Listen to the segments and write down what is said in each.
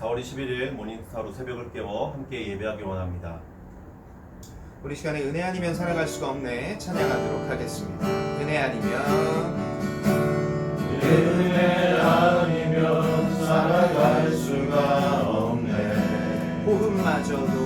4월 21일 모닝스타로 새벽을 깨워 함께 예배하기 원합니다. 우리 시간에 은혜 아니면 살아갈 수가 없네 찬양하도록 하겠습니다. 은혜 아니면 은혜 아니면 살아갈 수가 없네 호흡마저도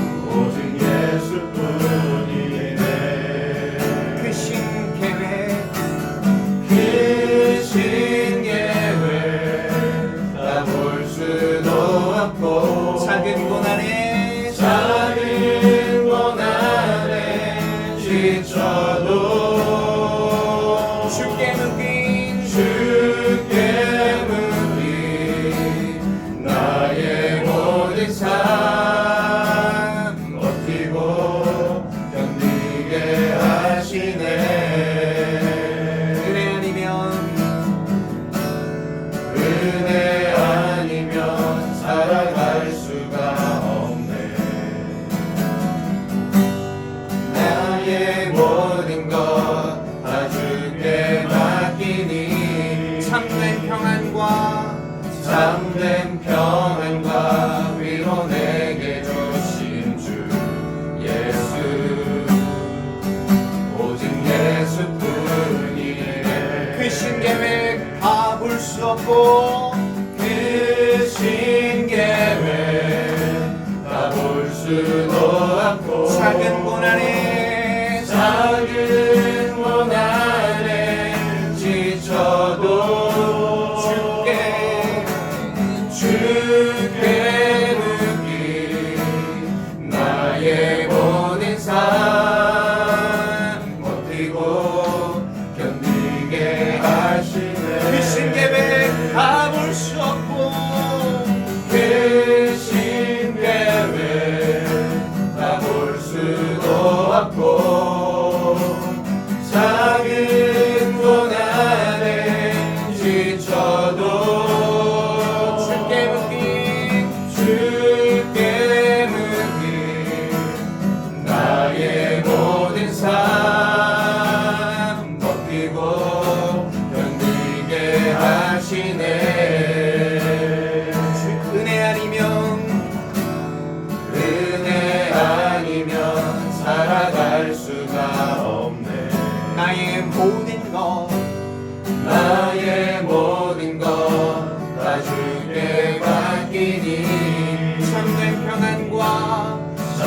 없고 작은 고난에 작은 고난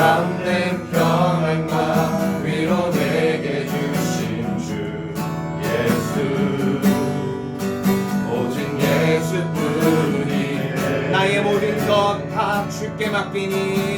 참된 평안과 위로 내게 주신 주 예수. 오직 예수뿐이네. 나의 모든 것 다 주께 맡기니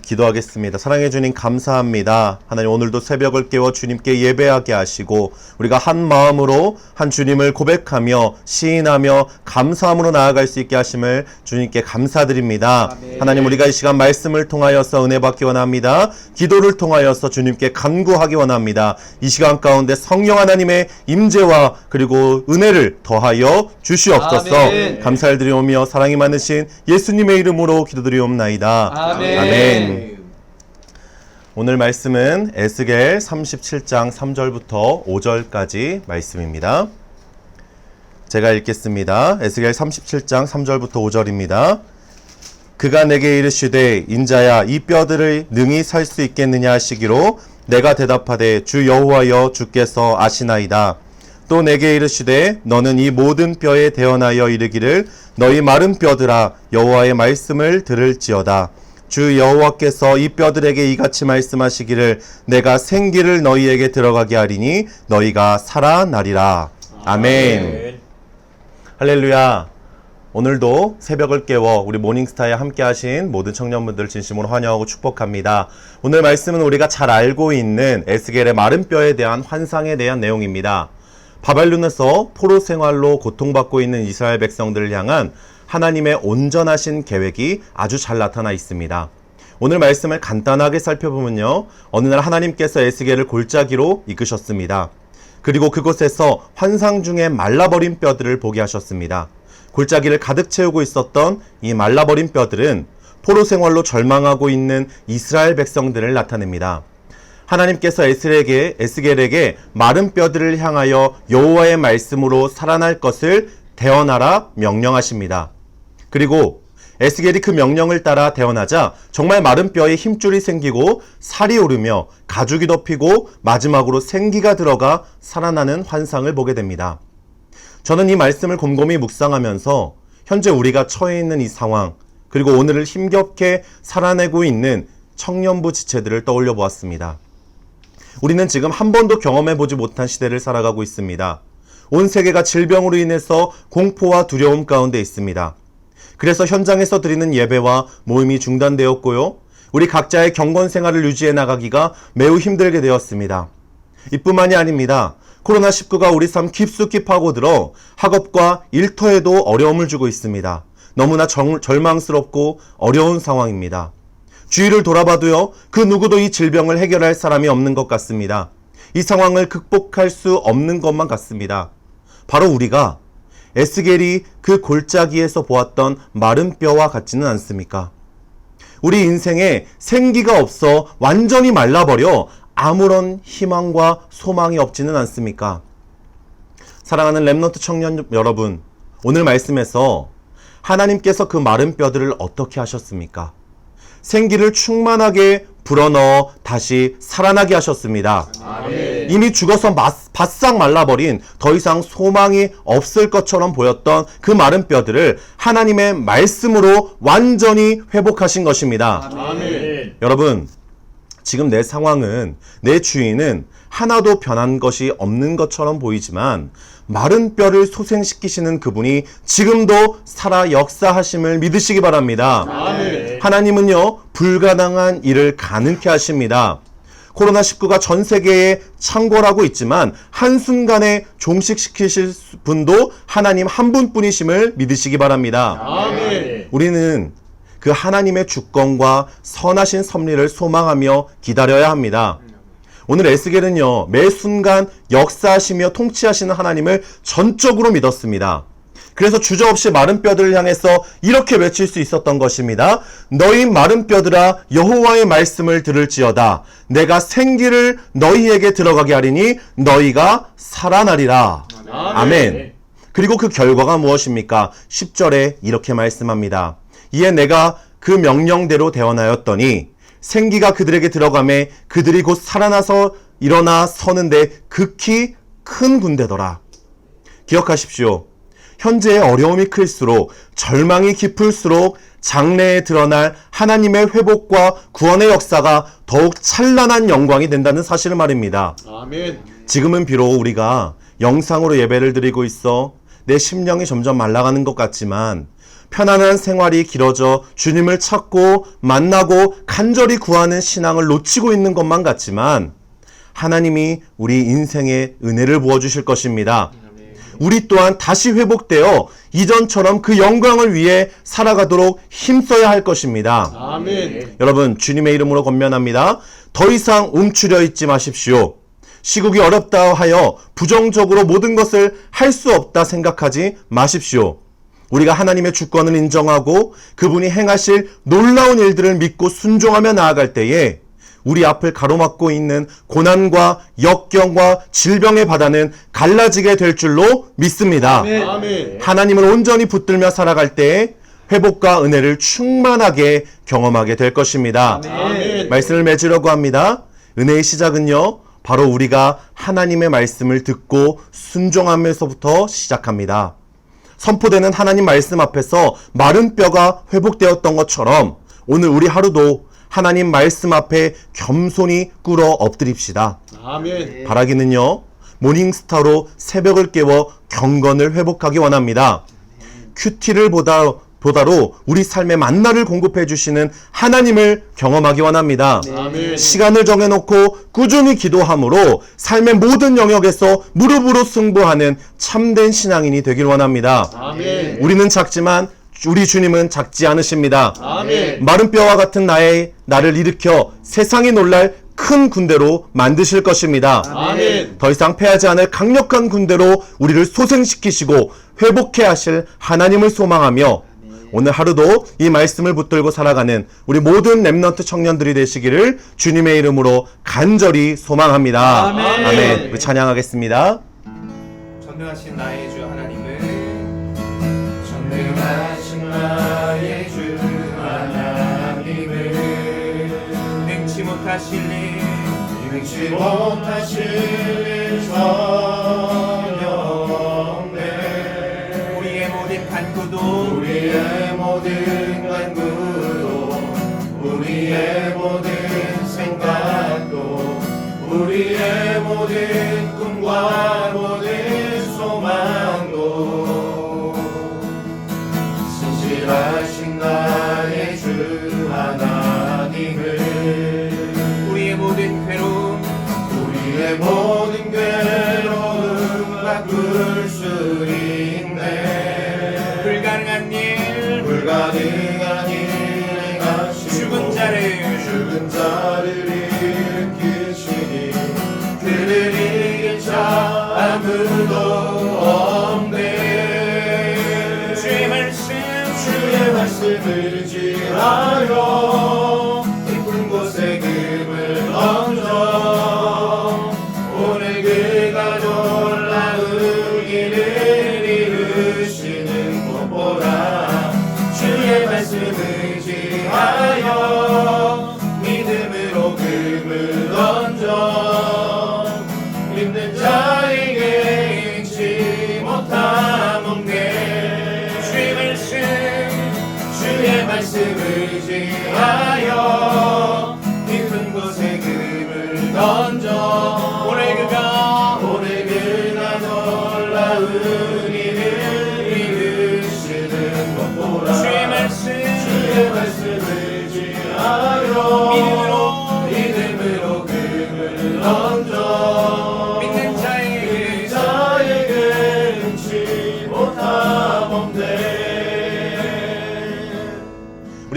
기도하겠습니다. 사랑해 주님 감사합니다. 하나님 오늘도 새벽을 깨워 주님께 예배하게 하시고 우리가 한 마음으로 한 주님을 고백하며 시인하며 감사함으로 나아갈 수 있게 하심을 주님께 감사드립니다. 아멘. 하나님 우리가 이 시간 말씀을 통하여서 은혜 받기 원합니다. 기도를 통하여서 주님께 간구하기 원합니다. 이 시간 가운데 성령 하나님의 임재와 그리고 은혜를 더하여 주시옵소서. 아멘. 감사를 드리오며 사랑이 많으신 예수님의 이름으로 기도드리옵나이다. 아멘. 아멘. 오늘 말씀은 에스겔 37장 3절부터 5절까지 말씀입니다. 제가 읽겠습니다. 에스겔 37장 3절부터 5절입니다. 그가 내게 이르시되 인자야 이 뼈들을 능히 살 수 있겠느냐 하시기로 내가 대답하되 주 여호와여 주께서 아시나이다. 또 내게 이르시되 너는 이 모든 뼈에 대언하여 이르기를 너희 마른 뼈들아 여호와의 말씀을 들을지어다. 주 여호와께서 이 뼈들에게 이같이 말씀하시기를 내가 생기를 너희에게 들어가게 하리니 너희가 살아나리라. 아멘. 할렐루야. 오늘도 새벽을 깨워 우리 모닝스타에 함께 하신 모든 청년분들 진심으로 환영하고 축복합니다. 오늘 말씀은 우리가 잘 알고 있는 에스겔의 마른 뼈에 대한 환상에 대한 내용입니다. 바벨론에서 포로 생활로 고통받고 있는 이스라엘 백성들을 향한 하나님의 온전하신 계획이 아주 잘 나타나 있습니다. 오늘 말씀을 간단하게 살펴보면요. 어느 날 하나님께서 에스겔을 골짜기로 이끄셨습니다. 그리고 그곳에서 환상 중에 말라버린 뼈들을 보게 하셨습니다. 골짜기를 가득 채우고 있었던 이 말라버린 뼈들은 포로 생활로 절망하고 있는 이스라엘 백성들을 나타냅니다. 하나님께서 에스겔에게, 에스겔에게 마른 뼈들을 향하여 여호와의 말씀으로 살아날 것을 대언하라 명령하십니다. 그리고 에스겔이 그 명령을 따라 대언하자 정말 마른 뼈에 힘줄이 생기고 살이 오르며 가죽이 덮이고 마지막으로 생기가 들어가 살아나는 환상을 보게 됩니다. 저는 이 말씀을 곰곰이 묵상하면서 현재 우리가 처해 있는 이 상황, 그리고 오늘을 힘겹게 살아내고 있는 청년부 지체들을 떠올려 보았습니다. 우리는 지금 한 번도 경험해 보지 못한 시대를 살아가고 있습니다. 온 세계가 질병으로 인해서 공포와 두려움 가운데 있습니다. 그래서 현장에서 드리는 예배와 모임이 중단되었고요. 우리 각자의 경건 생활을 유지해 나가기가 매우 힘들게 되었습니다. 이뿐만이 아닙니다. 코로나19가 우리 삶 깊숙이 파고들어 학업과 일터에도 어려움을 주고 있습니다. 너무나 정- 절망스럽고 어려운 상황입니다. 주위를 돌아봐도요, 그 누구도 이 질병을 해결할 사람이 없는 것 같습니다. 이 상황을 극복할 수 없는 것만 같습니다. 바로 우리가 에스겔이 그 골짜기에서 보았던 마른 뼈와 같지는 않습니까? 우리 인생에 생기가 없어 완전히 말라버려 아무런 희망과 소망이 없지는 않습니까? 사랑하는 랩너트 청년 여러분, 오늘 말씀에서 하나님께서 그 마른 뼈들을 어떻게 하셨습니까? 생기를 충만하게 불어넣어 다시 살아나게 하셨습니다. 이미 죽어서 마- 바싹 말라버린 더 이상 소망이 없을 것처럼 보였던 그 마른 뼈들을 하나님의 말씀으로 완전히 회복하신 것입니다. 여러분, 지금 내 상황은 내 주인은 하나도 변한 것이 없는 것처럼 보이지만 마른 뼈를 소생시키시는 그분이 지금도 살아 역사하심을 믿으시기 바랍니다. 하나님은요, 불가능한 일을 가능케 하십니다. 코로나19가 전 세계에 창궐하고 있지만 한순간에 종식시키실 분도 하나님 한 분뿐이심을 믿으시기 바랍니다. 우리는 그 하나님의 주권과 선하신 섭리를 소망하며 기다려야 합니다. 오늘 에스겔은요, 매 순간 역사하시며 통치하시는 하나님을 전적으로 믿었습니다. 그래서 주저없이 마른 뼈들을 향해서 이렇게 외칠 수 있었던 것입니다. 너희 마른 뼈들아 여호와의 말씀을 들을지어다. 내가 생기를 너희에게 들어가게 하리니 너희가 살아나리라. 아멘. 그리고 그 결과가 무엇입니까? 10절에 이렇게 말씀합니다. 이에 내가 그 명령대로 대언하였더니 생기가 그들에게 들어가매 그들이 곧 살아나서 일어나 서는데 극히 큰 군대더라. 기억하십시오. 현재의 어려움이 클수록 절망이 깊을수록 장래에 드러날 하나님의 회복과 구원의 역사가 더욱 찬란한 영광이 된다는 사실을 말입니다. 아멘. 지금은 비록 우리가 영상으로 예배를 드리고 있어 내 심령이 점점 말라가는 것 같지만 편안한 생활이 길어져 주님을 찾고 만나고 간절히 구하는 신앙을 놓치고 있는 것만 같지만 하나님이 우리 인생에 은혜를 부어주실 것입니다. 우리 또한 다시 회복되어 이전처럼 그 영광을 위해 살아가도록 힘써야 할 것입니다. 아멘. 여러분 주님의 이름으로 건면합니다. 더 이상 움츠려 있지 마십시오. 시국이 어렵다 하여 부정적으로 모든 것을 할 수 없다 생각하지 마십시오. 우리가 하나님의 주권을 인정하고 그분이 행하실 놀라운 일들을 믿고 순종하며 나아갈 때에 우리 앞을 가로막고 있는 고난과 역경과 질병의 바다는 갈라지게 될 줄로 믿습니다. 아멘. 하나님을 온전히 붙들며 살아갈 때 회복과 은혜를 충만하게 경험하게 될 것입니다. 아멘. 말씀을 맺으려고 합니다. 은혜의 시작은요, 바로 우리가 하나님의 말씀을 듣고 순종하면서부터 시작합니다. 선포되는 하나님 말씀 앞에서 마른 뼈가 회복되었던 것처럼 오늘 우리 하루도 하나님 말씀 앞에 겸손히 꿇어 엎드립시다. 아멘. 바라기는요, 모닝스타로 새벽을 깨워 경건을 회복하기 원합니다. 큐티를 보다, 보다로 우리 삶의 만나를 공급해 주시는 하나님을 경험하기 원합니다. 아멘. 시간을 정해놓고 꾸준히 기도함으로 삶의 모든 영역에서 무릎으로 승부하는 참된 신앙인이 되길 원합니다. 아멘. 우리는 작지만 우리 주님은 작지 않으십니다. 아멘. 마른 뼈와 같은 나의 나를 일으켜 세상이 놀랄 큰 군대로 만드실 것입니다. 아멘. 더 이상 패하지 않을 강력한 군대로 우리를 소생시키시고 회복해 하실 하나님을 소망하며 오늘 하루도 이 말씀을 붙들고 살아가는 우리 모든 랩넌트 청년들이 되시기를 주님의 이름으로 간절히 소망합니다. 아멘. 우리 찬양하겠습니다. 전능하신 나의 주 하나님을 전능하신 나의 주 하나님을 능치 못하실 일 능치 못하실 일 전혀 없네 우리의 모든 간구도 모든 간구도 우리의 모든 생각도 우리의 모든 가능한 일을 하시고 죽은 자를 죽은 자를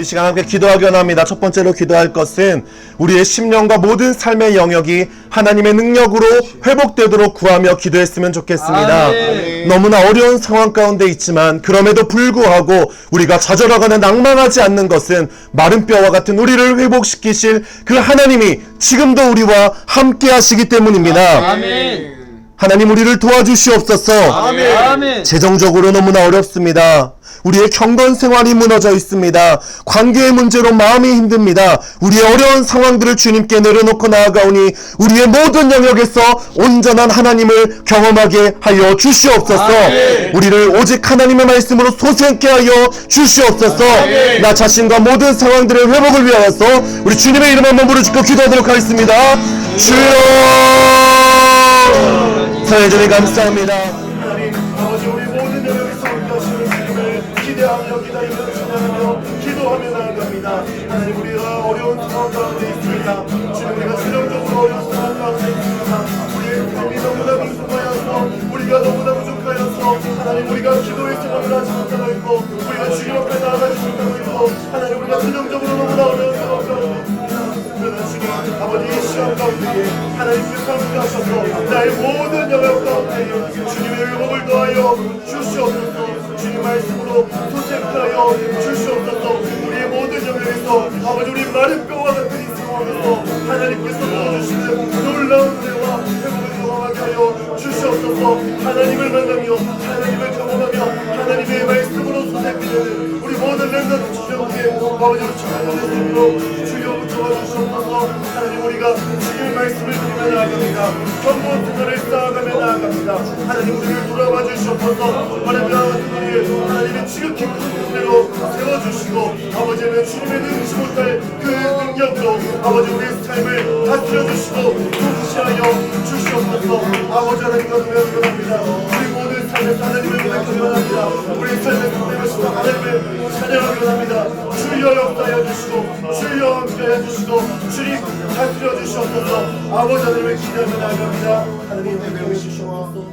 시간 함께 기도하기 원합니다. 첫 번째로 기도할 것은 우리의 심령과 모든 삶의 영역이 하나님의 능력으로 회복되도록 구하며 기도했으면 좋겠습니다. 아멘. 너무나 어려운 상황 가운데 있지만 그럼에도 불구하고 우리가 좌절하거나 낭망하지 않는 것은 마른 뼈와 같은 우리를 회복시키실 그 하나님이 지금도 우리와 함께 하시기 때문입니다. 아멘 하나님 우리를 도와주시옵소서. 아멘. 재정적으로 너무나 어렵습니다. 우리의 경건 생활이 무너져 있습니다. 관계의 문제로 마음이 힘듭니다. 우리의 어려운 상황들을 주님께 내려놓고 나아가오니 우리의 모든 영역에서 온전한 하나님을 경험하게 하여 주시옵소서. 우리를 오직 하나님의 말씀으로 소생케 하여 주시옵소서. 나 자신과 모든 상황들의 회복을 위하여서 우리 주님의 이름 한번 부르짖고 기도하도록 하겠습니다. 주여! 사회전이 감사합니다. 하나님 우리가 실력적으로 너무나 어려운 상황 가운데 그러나 주님 아버지 이 시간 가운데에 하나님께서 함께 하셔서 나의 모든 영역 가운데에 주님의 의복을 더하여 주시옵소서 주님 말씀으로 소생하여 주시옵소서 우리의 모든 영역에서 아버지 우리 마른 뼈와 같은 이 상황 상황에서 하나님께서 보여주시는 놀라운 은혜와 회복을 경험하게 하여 주시옵소서 하나님을 만나며 하나님을 경험하며 아버지로 축하드리므로 주여 붙잡아 주시옵소서 하나님 우리가 주님의 말씀을 들으며 나아갑니다 전부 등을 쌓아가며 나아갑니다 하나님 우리를 돌아봐 주시옵소서 하나님 우리를 하나님의 지극히 큰 은혜로 세워주시고 아버지는 주님의 능치 못할 그 능력으로 아버지 우리의 삶을 다스려 주시고 통치하여 주시옵소서 아버지 하나님 감사를 원합니다 삶의 하나님을 고백하기 원합니다. 우리 삶의 성대하시고 하나님을 찬양하기 원합니다. 주여 역사하여 주시고 주여 함께하여 주시고 주님 다스려 주시옵소서. 아버지 하나님을 기대하며 나아갑니다. 하나님 함께해 주시옵소서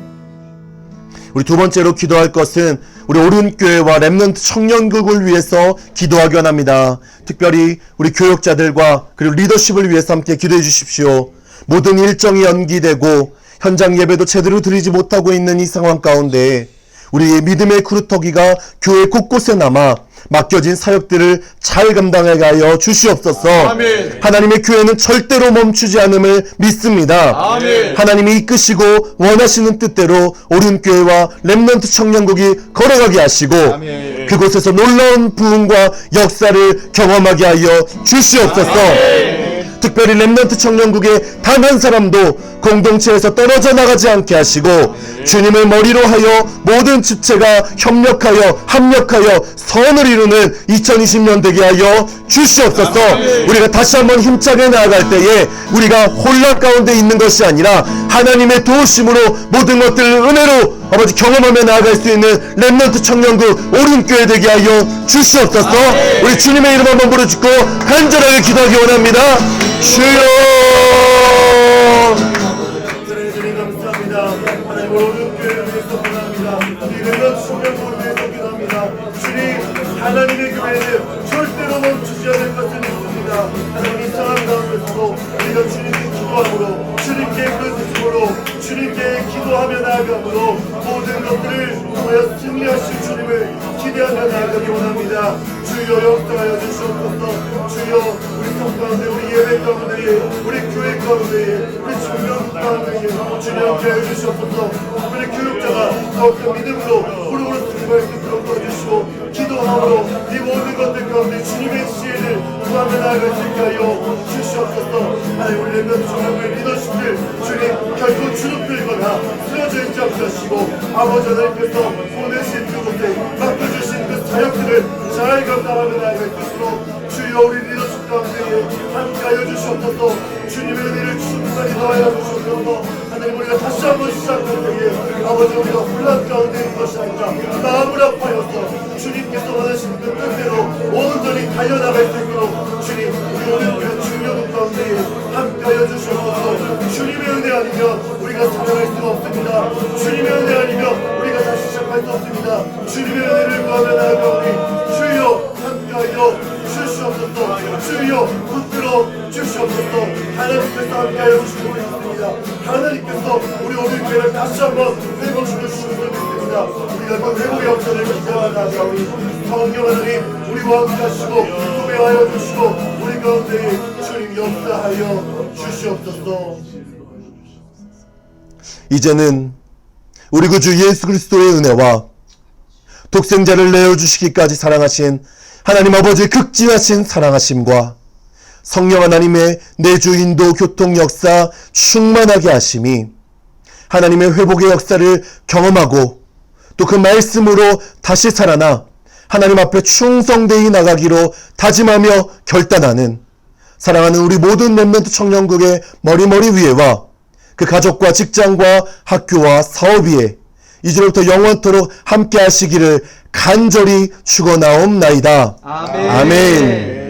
우리 두 번째로 기도할 것은 우리 오른교회와 랩넌트 청년국을 위해서 기도하기 원합니다. 특별히 우리 교역자들과 그리고 리더십을 위해서 함께 기도해 주십시오. 모든 일정이 연기되고 현장 예배도 제대로 드리지 못하고 있는 이 상황 가운데 우리의 믿음의 쿠루터기가 교회 곳곳에 남아 맡겨진 사역들을 잘 감당하게 하여 주시옵소서. 아멘. 하나님의 교회는 절대로 멈추지 않음을 믿습니다. 아멘. 하나님이 이끄시고 원하시는 뜻대로 오륜교회와 렘넌트 청년국이 걸어가게 하시고 아멘. 그곳에서 놀라운 부흥과 역사를 경험하게 하여 주시옵소서. 특별히 렘넌트 청년국의 단 한 사람도 공동체에서 떨어져 나가지 않게 하시고 주님을 머리로 하여 모든 주체가 협력하여 합력하여 선을 이루는 2020년 되게 하여 주시옵소서. 우리가 다시 한번 힘차게 나아갈 때에 우리가 혼란 가운데 있는 것이 아니라 하나님의 도우심으로 모든 것들을 은혜로 아버지 경험하며 나아갈 수 있는 렘넌트 청년국 오른교회 되게 하여 주시옵소서. 우리 주님의 이름 한번 부르짖고 간절하게 기도하기 원합니다. 주여. 주님 감사합니다. 하나님 모든 교회 하여 승리하실 주님을 기대하며 나아가기 원합니다. 주여 역사하여 주시옵소서 주여 우리 성 가운데 우리 예배 가운데 우리 교회 가운데 우리 청년 가운데 주님 함께하여 주시옵소서 우리 교육자가 더욱더 믿음으로 무릎으로 쓰지 말씀 끌어주시고 기도함으로 이 모든 것들 가운데 주님의 지혜를 구하며 나아갈 수 있게 하여 주시옵소서. 하나님 우리 렘넌트 청년의 리더십을 주님 결코 주눅 들거나 쓰러져 있지 않게 하시고 아버지 하나님께서 보내신 그곳에 맡겨주신 그 사역들을 잘 감당하며 나아갈 수 있도록 주여 우리 리더십 가운데 함께하여 주시옵소서. 주님의 은혜를 충만히 더하여 주시옵소서 하나님 우리가 다시 한번 시작할 때에 아버지 우리가 혼란 가운데 있는 것이 아니라 마음을 아파여서 주님께서 원하시는 그 뜻대로 온전히 달려나갈 수 있도록 주님 우리 오늘 그 중요한 가운데 함께하여 주시옵소서. 주님의 은혜 아니면 우리가 살아갈 수가 없습니다. 주님의 은혜 아니면 우리가 다시 시작할 수 없습니다. 주님의 은혜를 구하며 나아가오니 주여 함께하여 주시옵소서. 주여 붙들어 주시옵소서. 하나님께서 함께하여 주시 고 있습니다. 하나님께서 우리 오늘 교회를 다시 한번 회복시켜 주시는 줄 믿습니다. 우리가 그 회복의 역사를 기대하다 가오니 성령 하나님 우리와 함께 하시고 구매하여 주시고 우리 가운데 주님 역사하여 주시옵소서. 이제는 우리 구주 예수 그리스도의 은혜와 독생자를 내어 주시기까지 사랑하신 하나님 아버지의 극진하신 사랑하심과 성령 하나님의 내주 인도 교통 역사 충만하게 하심이 하나님의 회복의 역사를 경험하고 또 그 말씀으로 다시 살아나 하나님 앞에 충성되이 나가기로 다짐하며 결단하는 사랑하는 우리 모든 렘넌트 청년국의 머리머리 위에와 그 가족과 직장과 학교와 사업 위에 이제로부터 영원토록 함께 하시기를 간절히 축원하옵나이다. 아멘. 아멘.